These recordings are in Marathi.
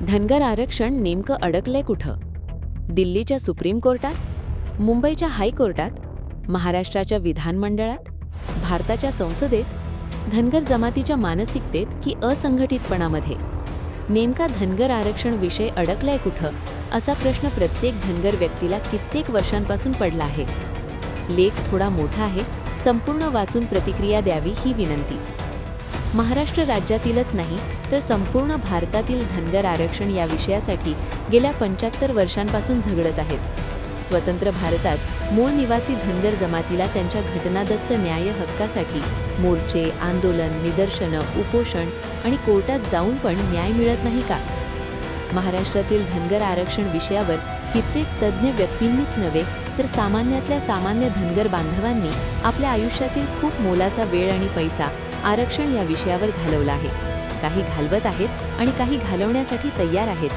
धनगर आरक्षण नेमकं अडकलंय कुठं? दिल्लीच्या सुप्रीम कोर्टात? मुंबईच्या हायकोर्टात महाराष्ट्राच्या विधानमंडळात? भारताच्या संसदेत? धनगर जमातीच्या मानसिकतेत की असंघटितपणामध्ये? नेमका धनगर आरक्षण विषय अडकलाय कुठं? असा प्रश्न प्रत्येक धनगर व्यक्तीला कित्येक वर्षांपासून पडला आहे. लेख थोडा मोठा आहे. संपूर्ण वाचून प्रतिक्रिया द्यावी ही विनंती. महाराष्ट्र राज्यातीलच नाही तर संपूर्ण भारतातील धनगर आरक्षण या विषयासाठी गेल्या पंच्याहत्तर वर्षांपासून झगडत आहेत. स्वतंत्र भारतात मूळ निवासी धनगर जमातीला त्यांच्या घटनादत्त न्याय हक्कासाठी मोर्चे आंदोलन निदर्शनं उपोषण आणि कोर्टात जाऊन पण न्याय मिळत नाही का? महाराष्ट्रातील धनगर आरक्षण विषयावर कित्येक तज्ज्ञ व्यक्तींनीच नव्हे तर सामान्यातल्या सामान्य धनगर बांधवांनी आपल्या आयुष्यातील खूप मोलाचा वेळ आणि पैसा आरक्षण या विषयावर घालवला आहे. काही घालवत आहेत आणि काही घालवण्यासाठी तयार आहेत.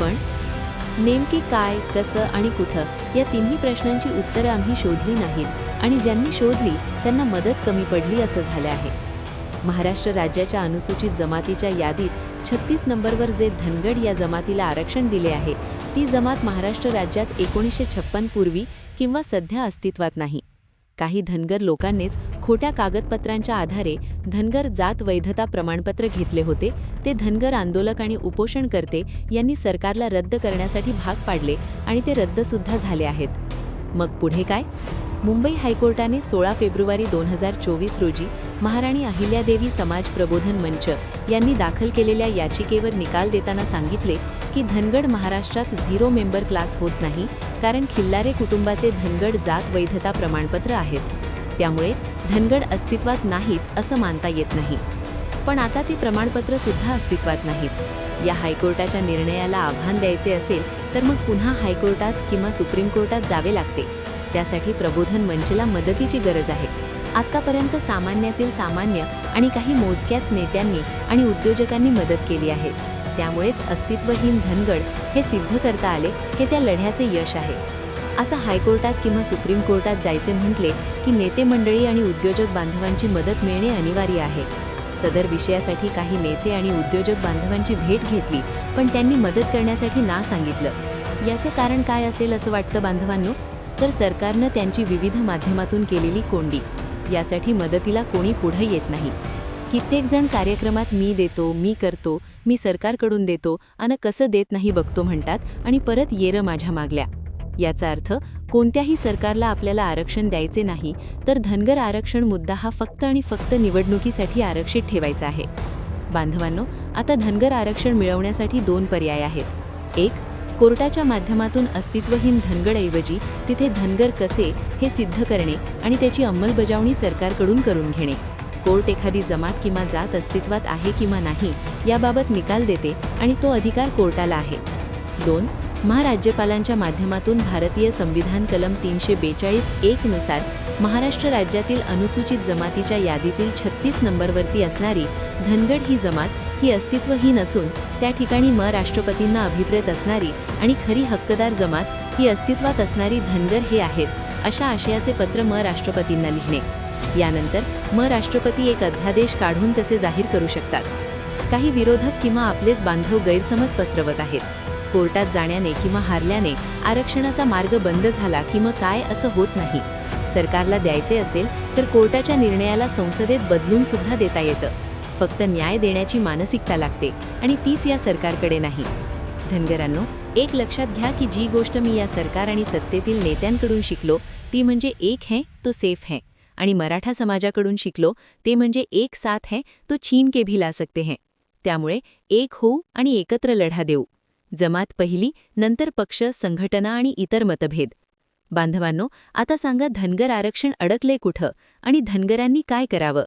पण नेमकी काय कसं आणि कुठं या तिन्ही प्रश्नांची उत्तरं आम्ही शोधली नाहीत आणि ज्यांनी शोधली त्यांना मदत कमी पडली असं झालं आहे. महाराष्ट्र राज्याच्या अनुसूचित जमातीच्या यादीत छत्तीस नंबरवर जे धनगड या जमातीला आरक्षण दिले आहे ती जमात महाराष्ट्र राज्यात एकोणीसशे छप्पन पूर्वी किंवा सध्या अस्तित्वात नाही. काही धनगर लोकांनीच खोट्या कागदपत्रांच्या आधारे धनगर जात वैधता प्रमाणपत्र घेतले होते. ते धनगर आंदोलक आणि उपोषणकर्ते यांनी सरकारला रद्द करण्यासाठी भाग पाडले आणि ते रद्दसुद्धा झाले आहेत. मग पुढे काय? मुंबई हायकोर्टाने सोळा फेब्रुवारी दोन हजार चोवीस रोजी महाराणी अहिल्यादेवी समाज प्रबोधन मंच यांनी दाखल केलेल्या याचिकेवर निकाल देताना सांगितले की धनगड महाराष्ट्रात झिरो मेंबर क्लास होत नाही कारण खिल्लारे कुटुंबाचे धनगड जात वैधता प्रमाणपत्र आहेत. त्यामुळे धनगड अस्तित्वात नाहीत असं मानता येत नाही. पण आता ती प्रमाणपत्र सुद्धा अस्तित्वात नाहीत. या हायकोर्टाच्या निर्णयाला आव्हान द्यायचे असेल तर मग पुन्हा हायकोर्टात किंवा सुप्रीम कोर्टात जावे लागते. त्यासाठी प्रबोधन मंचला मदतीची गरज आहे. आत्तापर्यंत सामान्यातील सामान्य आणि काही मोजक्याच नेत्यांनी आणि उद्योजकांनी मदत केली आहे. त्यामुळेच अस्तित्वहीन धनगड हे सिद्ध करता आले हे त्या लढ्याचे यश आहे. आता हायकोर्टात किंवा सुप्रीम कोर्टात जायचे म्हटले की नेते मंडळी आणि उद्योजक बांधवांची मदत मिळणे अनिवार्य आहे. सदर विषयासाठी काही नेते आणि उद्योजक बांधवांची भेट घेतली पण त्यांनी मदत करण्यासाठी ना सांगितलं. याचे कारण काय असेल असं वाटतं बांधवांनो? तर सरकारनं त्यांची विविध माध्यमातून केलेली कोंडी. यासाठी मदतीला कोणी पुढे येत नाही. कित्येक जण कार्यक्रमात मी देतो मी करतो मी सरकारकडून देतो आणि कसं देत नाही बघतो म्हणतात आणि परत येरं माझ्या मागल्या. याचा अर्थ कोणत्याही सरकारला आपल्याला आरक्षण द्यायचे नाही तर धनगर आरक्षण मुद्दा हा फक्त आणि फक्त निवडणुकीसाठी आरक्षित ठेवायचा आहे. बांधवांनो आता धनगर आरक्षण मिळवण्यासाठी दोन पर्याय आहेत. एक कोर्टाच्या माध्यमातून अस्तित्वहीन धनगडऐवजी तिथे धनगर कसे हे सिद्ध करणे आणि त्याची अंमलबजावणी सरकारकडून करून घेणे. कोर्ट एखादी जमात किंवा जात अस्तित्वात आहे किंवा नाही याबाबत निकाल देते आणि तो अधिकार कोर्टाला आहे. दोन महाराज्यपालांच्या माध्यमातून भारतीय संविधान कलम तीनशे बेचाळीस एकनुसार महाराष्ट्र राज्यातील अनुसूचित जमातीच्या यादीतील छत्तीस नंबरवरती असणारी धनगड ही जमात ही अस्तित्वहीन असून त्या ठिकाणी म राष्ट्रपतींना अभिप्रेत असणारी आणि खरी हक्कदार जमात ही अस्तित्वात असणारी धनगर हे आहेत अशा आशयाचे पत्र म राष्ट्रपतींना लिहिणे. यानंतर म राष्ट्रपती एक अध्यादेश काढून तसे जाहीर करू शकतात. काही विरोधक किंवा आपलेच बांधव गैरसमज पसरवत आहेत. कोर्टात जाण्याने किंवा हारल्याने आरक्षणाचा मार्ग बंद झाला की मग काय असं होत नाही. सरकारला द्यायचे असेल तर कोर्टाच्या निर्णयाला संसदेत बदलून सुद्धा देता येतं. फक्त न्याय देण्याची मानसिकता लागते आणि तीच या सरकारकडे नाही. धनगरांनो एक लक्षात घ्या की जी गोष्ट मी या सरकार आणि सत्तेतील नेत्यांकडून शिकलो ती म्हणजे एक है तो सेफ है. आणि मराठा समाजाकडून शिकलो ते म्हणजे एक साथ है तो छीन के भी ला सकते हैं. त्यामुळे एक होऊ आणि एकत्र लढा देऊ. जमात पहिली नंतर पक्ष संघटना आणि इतर मतभेद. बांधवांनो आता सांगा धनगर आरक्षण अडकले कुठं आणि धनगरांनी काय करावं?